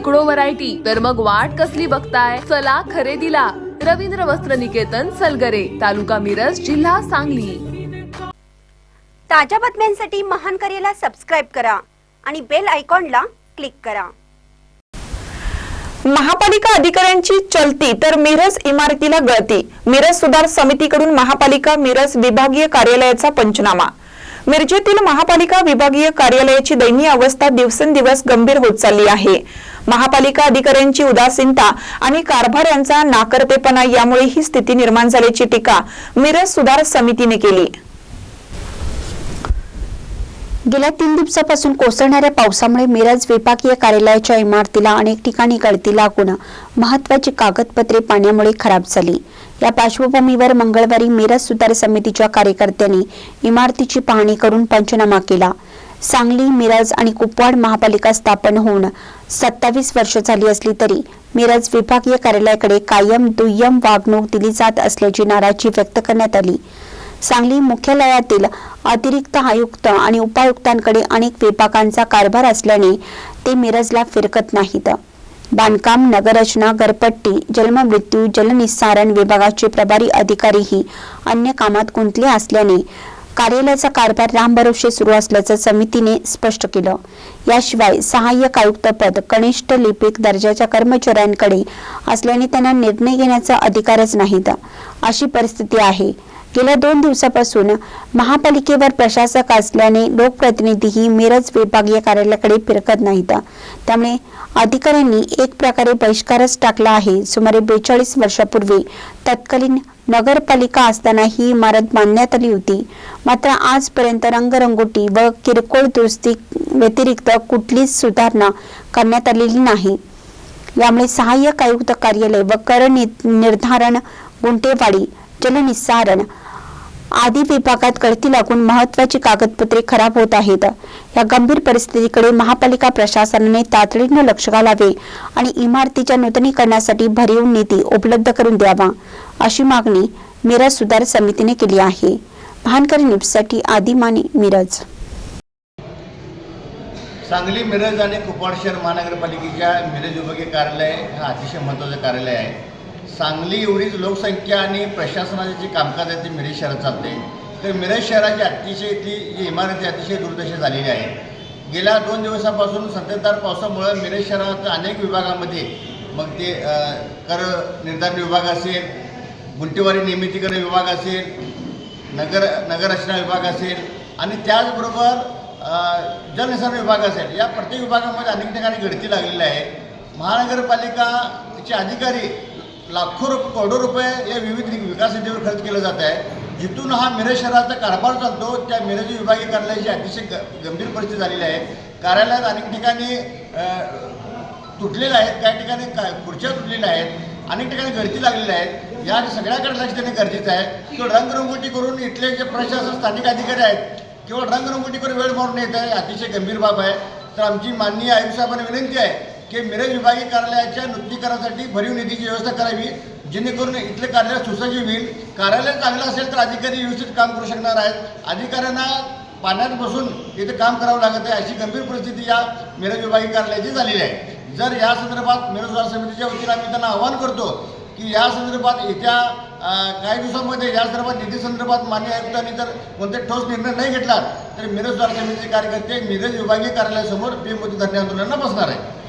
शेकडो व्हरायटी तर मग वाट कसली बघताय? चला खरेदीला. रवींद्र वस्त्र निकेतन सलगरे तालुका मिरज जिल्हा सांगली. ताज्या बातम्यांसाठी महान करेला सबस्क्राईब करा आणि बेल आयकॉनला क्लिक करा. महापालिका अधिकाऱ्यांची चलती तर मिरज इमारतीला गळती. मिरज सुधार समितीकडून महापालिका मिरज विभागीय कार्यालयाचा पंचनामा. मिरजेतील महापालिका विभागीय कार्यालयाची दयनीय अवस्था दिवसेंदिवस गंभीर होत चालली आहे. महापालिका अधिकाऱ्यांची उदासीनता आणि कारभार यांचा नाकर्तेपणा यामुळे ही स्थिती निर्माण झाल्याची टीका मिरज सुधार समितीने केली. गेल्या तीन दिवसापासून कोसळणाऱ्या पावसामुळे मिरज विभागीय कार्यालयाच्या इमारतीला अनेक ठिकाणी गळती लागून महत्वाची कागदपत्रे पाण्यामुळे खराब झाली. या पार्श्वभूमीवर मंगळवारी मिरज सुधार समितीच्या कार्यकर्त्यांनी इमारतीची पाहणी करून पंचनामा केला. सांगली मिरज आणि कुपवाड महापालिका स्थापन होऊन सत्तावीस वर्ष झाली असली तरी मिरज विभागीय कार्यालयाकडे कायम दुय्यम वागणूक दिली जात असल्याची नाराजी व्यक्त करण्यात आली. सांगली मुख्यालयातील अतिरिक्त आयुक्त आणि उपायुक्तांकडे अनेक विभागांचा कारभार असल्याने ते मिरजला फिरकत नाहीत. बांधकाम नगररचना घरपट्टी जन्ममृत्यू जलनिस्सारण विभागाचे प्रभारी अधिकारीही अन्य कामात गुंतले असल्याने कार्यालयाचा कारभार रामभरोसे सुरू असल्याचं समितीने स्पष्ट केलं. याशिवाय सहाय्यक आयुक्त पद कनिष्ठ लिपिक दर्जाच्या कर्मचाऱ्यांकडे असल्याने त्यांना निर्णय घेण्याचा अधिकारच नाहीत. अशी परिस्थिती आहे. गेल्या दोन दिवसापासून महापालिकेवर प्रशासक असल्याने लोकप्रतिनिधीही मिरज विभागीय कार्यालयाकडे फिरकत नाहीत. त्यामुळे अधिकाऱ्यांनी एक प्रकारे बहिष्कारच टाकला आहे. सुमारे बेचाळीस वर्षापूर्वी तत्कालीन नगरपालिका असताना ही इमारत बांधण्यात आली होती. मात्र आजपर्यंत रंगरंगोटी व किरकोळ दुरुस्ती व्यतिरिक्त कुठलीच सुधारणा करण्यात आलेली नाही. यामुळे सहाय्यक आयुक्त कार्यालय व कर निर्धारण गुंटेवाडी जलनिसारण आदी विभागात गळती लागून महत्वाची कागदपत्रे खराब होत आहेत. या गंभीर परिस्थितीकडे महापालिका प्रशासनाने तातडीने लक्ष घालावे आणि इमारतीच्या नूतनीकरणासाठी भरीव निधी उपलब्ध करून द्यावा अशी मागणी मिरज सुधार समितीने केली आहे. भानकर न्यूजसाठी आदी माने मिरज. सांगली मिरज आणि कुपवाड शहर महानगरपालिकेच्या मिरज विभागीय कार्यालय हा अतिशय महत्वाचं कार्यालय आहे. सांगली एवढीच लोकसंख्या आणि प्रशासनाचे जे कामकाज आहे ते मिरज शहरात चालते. तर मिरज शहराची अतिशय ती जी इमारत आहे अतिशय दुर्दशा झालेली आहे. गेल्या दोन दिवसापासून संततधार पावसामुळे मिरज शहराच्या अनेक विभागामध्ये मग ते कर निर्धारण विभाग असेल गुंटेवारी नियमितीकरण विभाग असेल नगर नगररचना विभाग असेल आणि त्याचबरोबर अ, विभाग असेल या प्रत्येक विभागामध्ये अनेक ठिकाणी गळती लागलेली आहे. महानगरपालिकाचे अधिकारी लाखो रुप करोडो रुपये या विविध विकास निधीवर खर्च केलं जात आहे. जिथून हा मिरज शहराचा कारभार चालतो त्या मिरज विभागीय कार्यालयाची अतिशय ग गंभीर परिस्थिती झालेली आहे. कार्यालयात अनेक ठिकाणी तुटलेल्या आहेत काही ठिकाणी का खुर्च्या तुटलेल्या आहेत अनेक ठिकाणी गर्दी लागलेल्या आहेत या सगळ्याकडे लक्ष देणे गरजेचं आहे. किंवा रंगरंगोटी करून इथले जे प्रशासन स्थानिक अधिकारी आहेत किंवा रंगरंगोटी करून वेळ मारून येत आहे अतिशय गंभीर बाब आहे. तर आमची माननीय आयुक्त साहेबांना विनंती आहे की मिरज विभागीय कार्यालयाच्या नूतनीकरणासाठी भरीव निधीची व्यवस्था करावी जेणेकरून इथले कार्यालय सुसज्ज होईल. कार्यालय चांगलं असेल तर अधिकारी व्यवस्थित काम करू शकणार आहेत. अधिकाऱ्यांना पाण्यात बसून इथे काम करावं लागत आहे अशी गंभीर परिस्थिती या मिरज विभागीय कार्यालयाची झालेली आहे. जर या संदर्भात मिरजगार समितीच्या वतीनं आम्ही त्यांना आवाहन करतो की या संदर्भात येत्या काही दिवसांमध्ये या संदर्भात निधी संदर्भात मान्य आयुक्तांनी जर कोणते ठोस निर्णय नाही घेतला तर मिरजगार समितीचे कार्यकर्ते मिरज विभागीय कार्यालयासमोर बेमुदत धरणे आंदोलनाला बसणार आहे